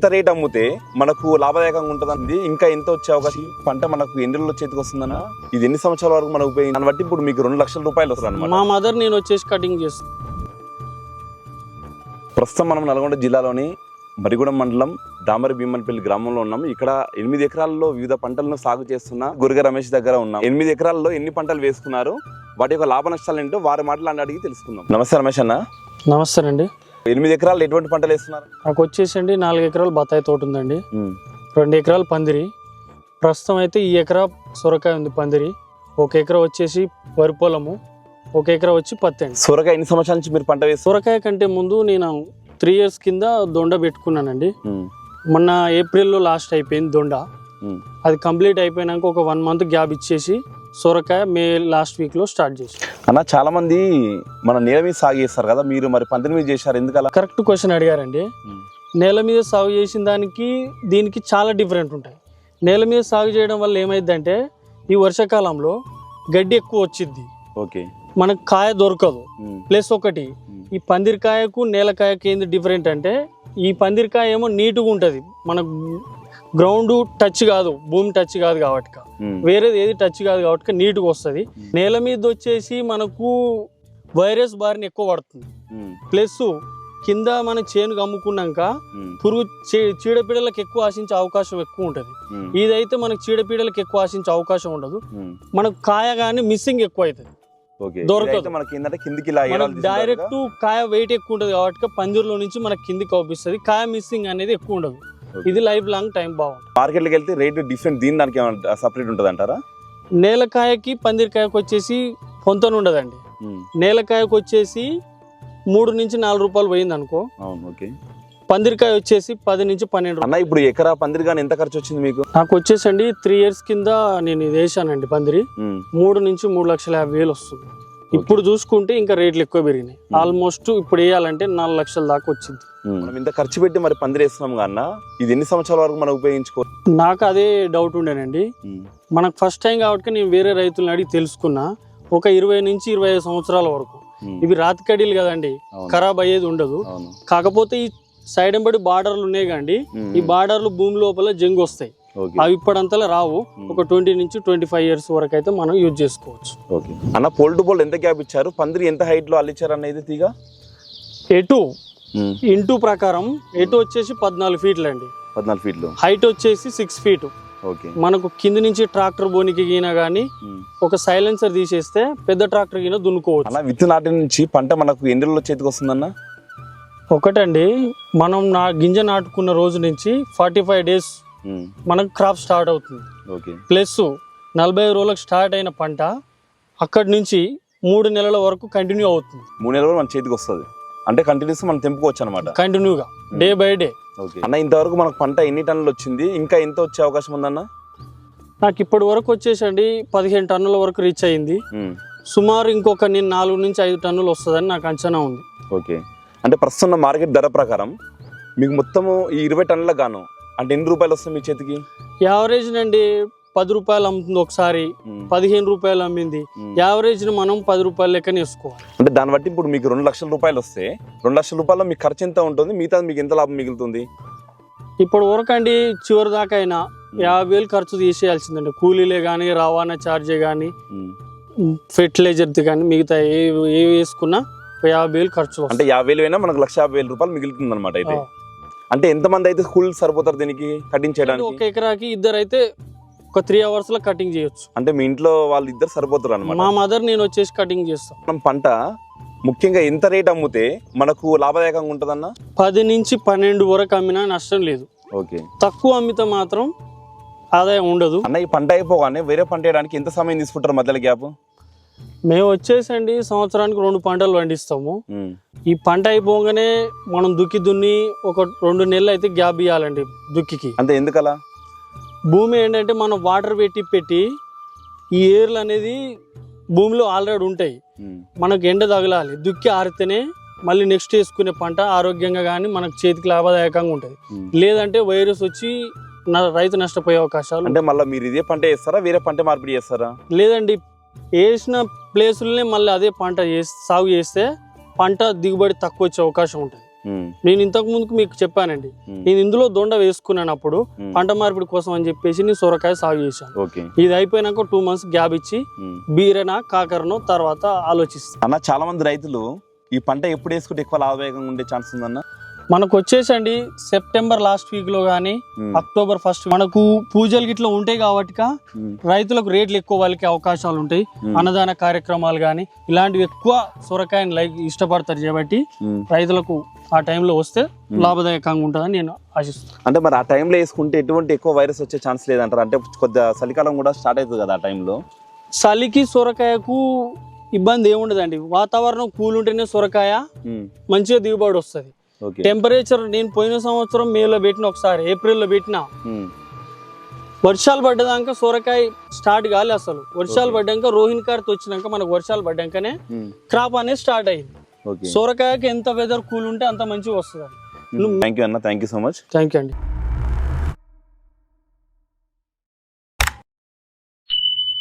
ఎంత రేట్ అమ్మితే మనకు లాభదాయకంగా ఉంటుందండి ఇంకా ఎంత వచ్చే అవకాశం? పంట మనకు ఎన్ని రోజుల్లో చేతికి వస్తుందన్న? ఇది ఎన్ని సంవత్సరాల వరకు మనకు ఉపయోగం? దాన్ని బట్టి ఇప్పుడు మీకు రెండు లక్షల రూపాయలు వస్తుంది అనమాట మా మదర్ నేను వచ్చేసి కటింగ్ చేస్తాను ప్రస్తుతం మనం నల్గొండ జిల్లాలోని మరిగూడెం మండలం దామరి భీమన్పల్లి గ్రామంలో ఉన్నాం. ఇక్కడ ఎనిమిది ఎకరాల్లో వివిధ పంటలను సాగు చేస్తున్న గురుగ రమేష్ దగ్గర ఉన్నాం. ఎనిమిది ఎకరాల్లో ఎన్ని పంటలు వేసుకున్నారు? వాటి యొక్క లాభ నష్టాలు ఏంటో వారి మాటలు అడిగి తెలుసుకుందాం. నమస్తే రమేష్ అన్న. నమస్తే అండి. ఎనిమిది ఎకరాలు ఎటువంటి పంటలు వేస్తున్నారు? నాకు వచ్చేసండి నాలుగు ఎకరాలు బత్తాయి తోట ఉందండి. రెండు ఎకరాలు పందిరి. ప్రస్తుతం అయితే ఈ ఎకరా సొరకాయ ఉంది పందిరి. ఒక ఎకరా వచ్చేసి వరి పొలము ఒక ఎకరా వచ్చి పత్తి అండి. సొరకాయ ఎన్ని సంవత్సరాల నుంచి మీరు పంట వేస్తారు సొరకాయ కంటే ముందు నేను త్రీ ఇయర్స్ కింద దొండ పెట్టుకున్నానండి. మొన్న ఏప్రిల్లో లాస్ట్ అయిపోయింది దొండ. అది కంప్లీట్ అయిపోయినాక ఒక వన్ మంత్ గ్యాప్ ఇచ్చేసి సొరకాయ మే లాస్ట్ వీక్లో స్టార్ట్ చేసి అన్న చాలా మంది మన నేల మీద సాగు చేస్తారు కదా మీరు మరి పందిరి మీద చేశారు ఎందుకలా? కరెక్ట్ క్వశ్చన్ అడిగారండి. నేల మీద సాగు చేసిన దానికి దీనికి చాలా డిఫరెంట్ ఉంటాయి. నేల మీద సాగు చేయడం వల్ల ఏమైందంటే ఈ వర్షాకాలంలో గడ్డి ఎక్కువ వచ్చింది ఓకే. మనకు కాయ దొరకదు. ప్లస్ ఒకటి ఈ పందిరికాయకు నేలకాయకు ఏంది డిఫరెంట్ అంటే ఈ పందిరికాయ ఏమో నీట్గా ఉంటుంది. మన గ్రౌండ్ టచ్ కాదు భూమి టచ్ కాదు కాబట్టి వేరేది ఏది టచ్ కాదు కాబట్టి నీట్గా వస్తుంది. నేల మీద వచ్చేసి మనకు వైరస్ బారిన ఎక్కువ పడుతుంది. ప్లస్ కింద మన చేను అమ్ముకున్నాక పురుగు చీడపీడలకు ఎక్కువ ఆశించే అవకాశం ఎక్కువ ఉంటుంది. ఇదైతే మనకు చీడపీడలకు ఎక్కువ ఆశించే అవకాశం ఉండదు. మనకు కాయ కానీ మిస్సింగ్ ఎక్కువ అవుతుంది దొరకదు. డైరెక్ట్ కాయ వెయిట్ ఎక్కువ ఉంటుంది కాబట్టి పందిరిలో నుంచి మనకి కిందికి అవుపిస్తుంది కాయ మిస్సింగ్ అనేది ఎక్కువ ఉండదు. ఇది లైఫ్ లాంగ్ టైం బాగుంటుంది మార్కెట్కి వెళ్తే రేట్ డిఫరెంట్ దీని దానికి ఏమైనా సపరేట్ ఉంటుంది అంటారా నేలకాయకి పందిరికాయకి వచ్చేసి పొంతన ఉండదండి. నేలకాయకు వచ్చేసి మూడు నుంచి నాలుగు రూపాయలు పోయింది అనుకో అవును ఓకే. పందిరికాయ వచ్చేసి పది నుంచి పన్నెండు అన్న ఇప్పుడు ఎకరా పందిరి కానీ ఎంత ఖర్చు వచ్చింది మీకు? నాకు వచ్చేసండి త్రీ ఇయర్స్ కింద నేను ఇది వేసానండి పందిరి. మూడు నుంచి మూడు లక్షల యాభై వేలు వస్తుంది. ఇప్పుడు చూసుకుంటే ఇంకా రేట్లు ఎక్కువ పెరిగినాయి. ఆల్మోస్ట్ ఇప్పుడు వేయాలంటే నాలుగు లక్షల దాకా వచ్చింది. మనం ఇంత ఖర్చు పెట్టి మరి పందిరి వేస్తున్నాం కన్నా ఇది ఎన్ని సంవత్సరాల వరకు మనం ఉపయోగించుకో? నాకు అదే డౌట్ ఉండేనండి. మనకు ఫస్ట్ టైం కాబట్టి నేను వేరే రైతులను అడిగి తెలుసుకున్నా. ఒక ఇరవై నుంచి ఇరవై ఐదు సంవత్సరాల వరకు. ఇవి రాతి కడీలు కదండి ఖరాబ్ అయ్యేది ఉండదు. కాకపోతే ఈ సైడ్ ఎంబడి బార్డర్లు ఉన్నాయి కండి ఈ బార్డర్లు భూమి లోపల జంగు వస్తాయి. అవి ఇప్పుడంతలా రావు. ఒక ట్వంటీ నుంచి ట్వంటీ ఫైవ్ ఇయర్స్ వరకు అయితే మనం యూజ్ చేసుకోవచ్చు. అన్న పోల్ టు పోల్ ఎంత గ్యాప్ ఇచ్చారు? పందిరి ఎంత హైట్లో అల్లిచ్చారు అనేది తీగ? ఎటు? ఇంటూ ప్రకారం ఎటు వచ్చేసి పద్నాలుగు ఫీట్లు అండి పద్నాలుగు ఫీట్లు హైట్ వచ్చేసి సిక్స్ ఫీట్ ఓకే. మనకు కింది నుంచి ట్రాక్టర్ బోనికి గీన కానీ ఒక సైలెన్సర్ తీసేస్తే పెద్ద ట్రాక్టర్ గీన దున్నుకోవచ్చు. విత్తు నాటి నుంచి పంట మనకు ఎన్ని రోజుల్లో చేతికి వస్తుందన్న? ఒకటండి మనం నా గింజ నాటుకున్న రోజు నుంచి ఫార్టీ ఫైవ్ డేస్ మనకు క్రాప్ స్టార్ట్ అవుతుంది. ఓకే. ప్లస్ నలభై రోజులకు స్టార్ట్ అయిన పంట అక్కడి నుంచి మూడు నెలల వరకు కంటిన్యూ అవుతుంది. మూడు నెలలు మన చేతికి వస్తుంది. అంటే కంటిన్యూస్ మనం తెంపుకోవచ్చు అనమాట కంటిన్యూగా డే బై డే ఓకే అన్న ఇంతవరకు మనకు పంట ఎన్ని టన్నులు వచ్చింది? ఇంకా ఎంత వచ్చే అవకాశం ఉందన్న? నాకు ఇప్పటి వరకు వచ్చేసండి పదిహేను టన్నుల వరకు రీచ్ అయింది. సుమారు ఇంకొక నేను నాలుగు నుంచి ఐదు టన్నులు వస్తుందని నాకు అంచనా ఉంది. ఓకే అంటే ప్రస్తుతం మార్కెట్ ధర ప్రకారం మీకు మొత్తము ఈ ఇరవై టన్నుల గాను అంటే ఎన్ని రూపాయలు వస్తాయి మీ చేతికి? యావరేజ్ నండి పది రూపాయలు అమ్ముతుంది ఒకసారి. పదిహేను రూపాయలు అమ్మింది. మ్మ్. యావరేజ్ని మనం పది రూపాయల లెక్కన వేసుకోవాలి. అంటే దాన్ని బట్టి ఇప్పుడు మీకు రెండు లక్షల రూపాయలు వస్తే రెండు లక్షల రూపాయల్లో మీకు ఖర్చు ఎంత ఉంటుంది? మిగతా మీకు ఎంత లాభం మిగులుతుంది? ఇప్పటి వరకు అండి చివరి దాకా అయినా యాభై వేలు ఖర్చు తీసేయాల్సిందండి. కూలీలే కానీ రవాణా ఛార్జే కానీ ఫెర్టిలైజర్ది కానీ మిగతా ఏ ఏ వేసుకున్నా యాభై వేలు ఖర్చు అంటే. యాభై వేలు అయినా మనకు లక్ష యాభై వేల రూపాయలు మిగులుతుంది అనమాట అయితే. అంటే ఎంతమంది అయితే స్కూల్ సరిపోతారు దీనికి కటింగ్ ఒక ఎకరాకి ఇద్దరు అయితే ఒక త్రీ అవర్స్లో కటింగ్ చేయొచ్చు. అంటే మీ ఇంట్లో వాళ్ళు ఇద్దరు సరిపోతారు అనమాట మా మదర్ నేను వచ్చేసి కటింగ్ చేస్తాం. మనం పంట ముఖ్యంగా ఎంత రేట్ అమ్మితే మనకు లాభదాయకంగా ఉంటుందన్న? పది నుంచి పన్నెండు వరకు అమ్మినా నష్టం లేదు. ఓకే. తక్కువ అమ్మితే మాత్రం ఆదాయం ఉండదు. అన్న ఈ పంట అయిపోగానే వేరే పంట వేయడానికి ఎంత సమయం తీసుకుంటారు మధ్యలో గ్యాప్? మేము వచ్చేసండి సంవత్సరానికి రెండు పంటలు పండిస్తాము. ఈ పంట అయిపోగానే మనం దుక్కి దున్ని ఒక రెండు నెలలు అయితే గ్యాప్ ఇవ్వాలండి దుక్కికి. అంటే ఎందుకలా? భూమి ఏంటంటే మనం వాటర్ పెట్టి పెట్టి ఈ ఏర్లు అనేది భూమిలో ఆల్రెడీ ఉంటాయి. మనకు ఎండ తగలాలి. దుక్కి ఆరితేనే మళ్ళీ నెక్స్ట్ వేసుకునే పంట ఆరోగ్యంగా కానీ మనకు చేతికి లాభదాయకంగా ఉంటుంది. లేదంటే వైరస్ వచ్చి రైతు నష్టపోయే అవకాశాలు అంటే మళ్ళీ మీరు ఇదే పంట వేస్తారా? వేరే పంట మార్పిడి చేస్తారా? లేదండి. వేసిన ప్లేసులనే మళ్ళీ అదే పంట సాగు చేస్తే పంట దిగుబడి తక్కువ వచ్చే అవకాశం ఉంటుంది. నేను ఇంతకు ముందుకు మీకు చెప్పానండి. నేను ఇందులో దొండ వేసుకున్నానప్పుడు ఉమ్. పంట మార్పిడి కోసం అని చెప్పేసి నేను సొరకాయ సాగు చేశాను. ఇది అయిపోయినాక టూ మంత్స్ గ్యాప్ ఇచ్చి. బీరన కాకరను తర్వాత ఆలోచిస్తాను. అన్న చాలా మంది రైతులు ఈ పంట ఎప్పుడు వేసుకుంటే ఎక్కువ లాభదాయకంగా ఉండే ఛాన్స్ ఉందన్న? మనకు వచ్చేసండి సెప్టెంబర్ లాస్ట్ వీక్లో కానీ అక్టోబర్ ఫస్ట్ మనకు పూజలు గిట్ల ఉంటాయి కాబట్టి రైతులకు రేట్లు ఎక్కువ వాళ్ళకి అవకాశాలు ఉంటాయి. అన్నదాన కార్యక్రమాలు కానీ ఇలాంటివి ఎక్కువ సొరకాయని లైక్ ఇష్టపడతారు కాబట్టి. రైతులకు ఆ టైంలో వస్తే లాభదాయకంగా ఉంటుందని నేను ఆశిస్తున్నాను అంటే మరి ఆ టైంలో వేసుకుంటే ఎటువంటి ఎక్కువ వైరస్ వచ్చే ఛాన్స్ లేదంటారు? అంటే కొద్దిగా చలికాలం కూడా స్టార్ట్ అవుతుంది కదా ఆ టైంలో చలికి సొరకాయకు ఇబ్బంది ఏముండదండి. వాతావరణం కూల్ ఉంటేనే సొరకాయ మంచిగా దిగుబడి వస్తుంది. టెంపరేచర్ నేను పోయిన సంవత్సరం మేలో పెట్టిన ఒకసారి ఏప్రిల్లో పెట్టిన. వర్షాలు పడ్డదాక సొరకాయ స్టార్ట్ కాలే అసలు. వర్షాలు పడ్డాక రోహిణి కార్త్ వచ్చినాక మనకు వర్షాలు పడ్డాకనే క్రాప్ అనేది స్టార్ట్ అయింది. సొరకాయకి ఎంత వెదర్ కూల్ ఉంటే అంత మంచిగా వస్తుంది థ్యాంక్ యూ అన్న thank you so much thank you అండి.